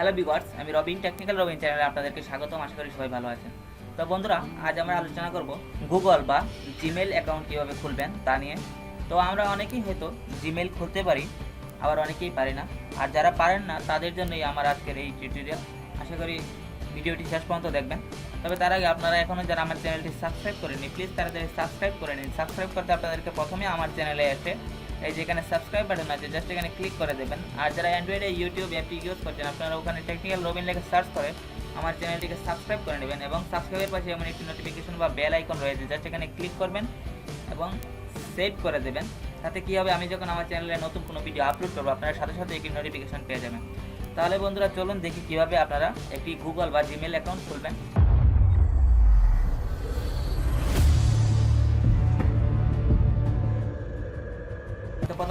Hello বিগার্স আমি Robin technical Robin চ্যানেলে আপনাদেরকে স্বাগতম, আশা করি সবাই ভালো আছেন। তো বন্ধুরা, আজ আমরা আলোচনা করব গুগল বা জিমেল অ্যাকাউন্ট কীভাবে খুলবেন তা নিয়ে। তো আমরা অনেকেই হয়তো জিমেল খুলতে পারি, আবার অনেকেই পারি না। আর যারা পারেন না, তাদের জন্যই আমার আজকের এই টিউটোরিয়াল আশা করি ভিডিওটি শেষ পর্যন্ত দেখবেন। তবে তার আগে আপনারা এখনও যারা আমার চ্যানেলটি সাবস্ক্রাইব করেনি প্লিজ তাড়াতাড়ি সাবস্ক্রাইব করে নিন। সাবস্ক্রাইব করতে আপনাদেরকে প্রথমে আমার চ্যানেলে এসে এই যে এখানে সাবস্ক্রাইব বাটন আছে জাস্ট এখানে ক্লিক করে দেবেন। আর যারা অ্যান্ড্রয়েডে ইউটিউব অ্যাপটি ইউজ করছেন, আপনারা ওখানে টেকনিক্যাল রবিন লেখে সার্চ করে আমার চ্যানেলটিকে সাবস্ক্রাইব করে নেবেন এবং সাবস্ক্রাইবের পাশে এমন একটি নোটিফিকেশন বা বেল আইকন রয়েছে জাস্ট এখানে ক্লিক করবেন এবং সেভ করে দেবেন। তাতে কী হবে? আমি যখন আমার চ্যানেলে নতুন কোনো ভিডিও আপলোড করব, আপনারা সাথে সাথে একটি নোটিফিকেশন পেয়ে যাবেন। তাহলে বন্ধুরা, চলুন দেখি কীভাবে আপনারা একটি গুগল বা জিমেল অ্যাকাউন্ট খুলবেন।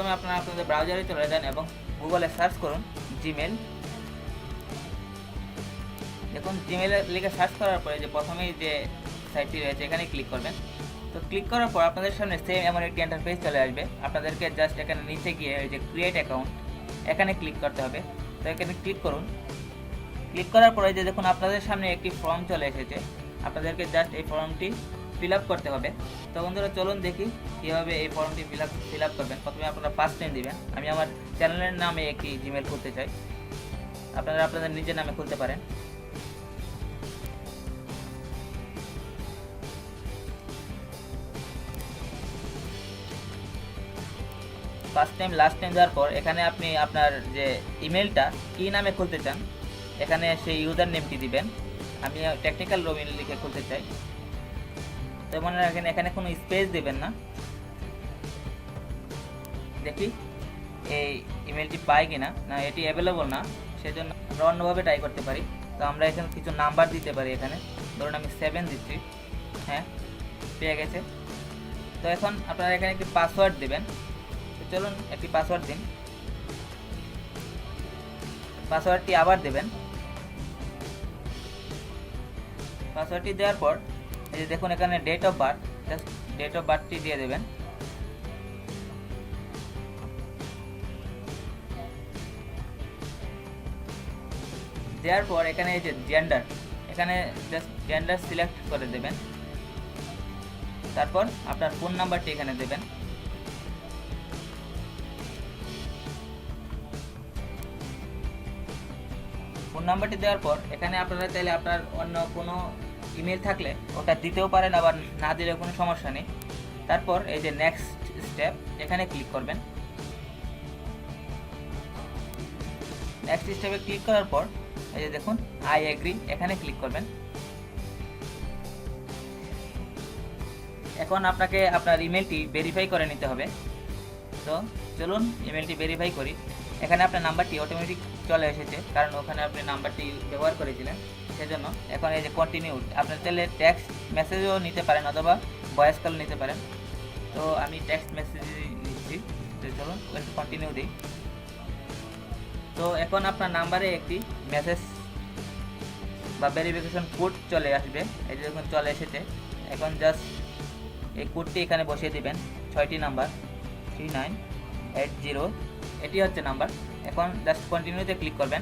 প্রথমে আপনারা আপনাদের ব্রাউজারে চলে যান এবং গুগলে সার্চ করুন জিমেল দেখুন জিমেলে লিখে সার্চ করার পরে যে প্রথমেই যে সাইটটি রয়েছে, এখানে ক্লিক করবেন। তো ক্লিক করার পর আপনাদের সামনে সেম এমন একটি ইন্টারফেস চলে আসবে। আপনাদেরকে জাস্ট এখানে নিচে গিয়ে ওই যে ক্রিয়েট অ্যাকাউন্ট এখানে ক্লিক করতে হবে। তো এখানে ক্লিক করুন। ক্লিক করার পরে যে দেখুন, আপনাদের সামনে একটি ফর্ম চলে এসেছে। আপনাদেরকে জাস্ট এই ফর্মটি ফিল আপ করতে হবে। তো বন্ধুরা, চলুন দেখি কীভাবে এই ফর্মটি ফিল আপ ফিল আপ করবেন। প্রথমে আপনারা ফার্স্ট নেম দিবেন। আমি আমার চ্যানেলের নামে একটি জিমেল খুলতে চাই। আপনারা আপনাদের নিজের নামে খুলতে পারেন। ফার্স্ট টাইম লাস্ট টাইম দেওয়ার পর এখানে আপনি আপনার যে ইমেলটা কী নামে খুলতে চান, এখানে সেই ইউজার নেমটি দিবেন। আমি টেকনিক্যাল রবিন লিখে খুলতে চাই। তো মনে রাখেন, এখানে কোনো স্পেস দেবেন না। দেখি, এই ইমেলটি পাই কিনা? না, এটি অ্যাভেলেবল না, সেজন্য আমরা অন্যভাবে ট্রাই করতে পারি। তো আমরা এখানে কিছু নাম্বার দিতে পারি এখানে। ধরুন আমি সেভেন দিচ্ছি। হ্যাঁ পেয়ে গেছে। তো এখন আপনারা এখানে একটি পাসওয়ার্ড দেবেন। তো চলুন একটি পাসওয়ার্ড দিন। পাসওয়ার্ডটি আবার দেবেন। পাসওয়ার্ডটি দেওয়ার পর এই যে দেখুন এখানে date of birth date of বার্থটি দিয়ে দেবেন। দেওয়ার পর এখানে এই যে জেন্ডার এখানে জাস্ট জেন্ডার সিলেক্ট করে দেবেন। তারপর আপনার ফোন নাম্বারটি এখানে দেবেন। ফোন নাম্বারটি দেওয়ার পর এখানে আপনারা চাইলে আপনার অন্য কোনো ইমেল থাকলে ওটা দিতেও পারেন, আবার না দিলে কোনো সমস্যা নেই। তারপর এই যে নেক্সট স্টেপ এখানে ক্লিক করবেন। নেক্সট স্টেপে ক্লিক করার পর, এই যে দেখুন আই এগ্রি এখানে ক্লিক করবেন। এখন আপনাকে আপনার ইমেলটি ভেরিফাই করে নিতে হবে। তো চলুন ইমেলটি ভেরিফাই করি। এখানে আপনার নাম্বারটি অটোমেটিক চলে এসেছে, কারণ ওখানে আপনি নাম্বারটি ব্যবহার করেছিলেন। সেজন্য এখন এই যে কন্টিনিউ আপনার তাহলে টেক্সট মেসেজও নিতে পারেন অথবা ভয়েস কল নিতে পারেন। তো আমি টেক্সট মেসেজ নিচ্ছি চলুন কন্টিনিউ দিই। তো এখন আপনার নাম্বারে একটি মেসেজ বা ভেরিফিকেশন কোড চলে আসবে, এই যে দেখুন চলে এসেছে। এখন জাস্ট এই কোডটি এখানে বসিয়ে দিবেন, ছয়টি number three nine eight zero এটি হচ্ছে নাম্বার এখন জাস্ট কন্টিনিউতে ক্লিক করবেন।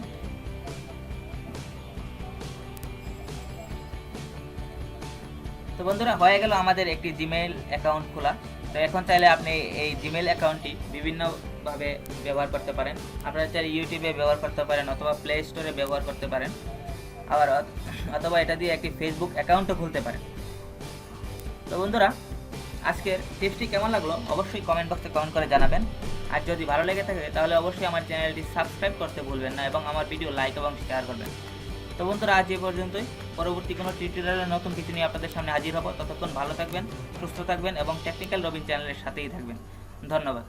তো বন্ধুরা, হয়ে গেল আমাদের একটি জিমেইল অ্যাকাউন্ট খোলা। তো এখন চাইলে আপনি এই জিমেইল অ্যাকাউন্টটি বিভিন্নভাবে ব্যবহার করতে পারেন। আপনারা চাইলে ইউটিউবে ব্যবহার করতে পারেন অথবা প্লে স্টোরে ব্যবহার করতে পারেন। আবার অথবা এটা দিয়ে একটি ফেসবুক অ্যাকাউন্টও খুলতে পারেন। তো বন্ধুরা, আজকের টিপসটি কেমন লাগল অবশ্যই কমেন্ট বক্সে কমেন্ট করে জানাবেন। আর যদি ভালো লেগে থাকে, তাহলে অবশ্যই আমার চ্যানেলটি সাবস্ক্রাইব করতে ভুলবেন না এবং আমার ভিডিও লাইক এবং শেয়ার করবেন। তো বন্ধুরা, আজ এ পর্যন্তই। পরবর্তী কোনো টিউটোরিয়ালের নতুন কিছু নিয়ে আপনাদের সামনে হাজির হব। ততক্ষণ ভালো থাকবেন, সুস্থ থাকবেন এবং টেকনিক্যাল রবিন চ্যানেলের সাথেই থাকবেন। ধন্যবাদ।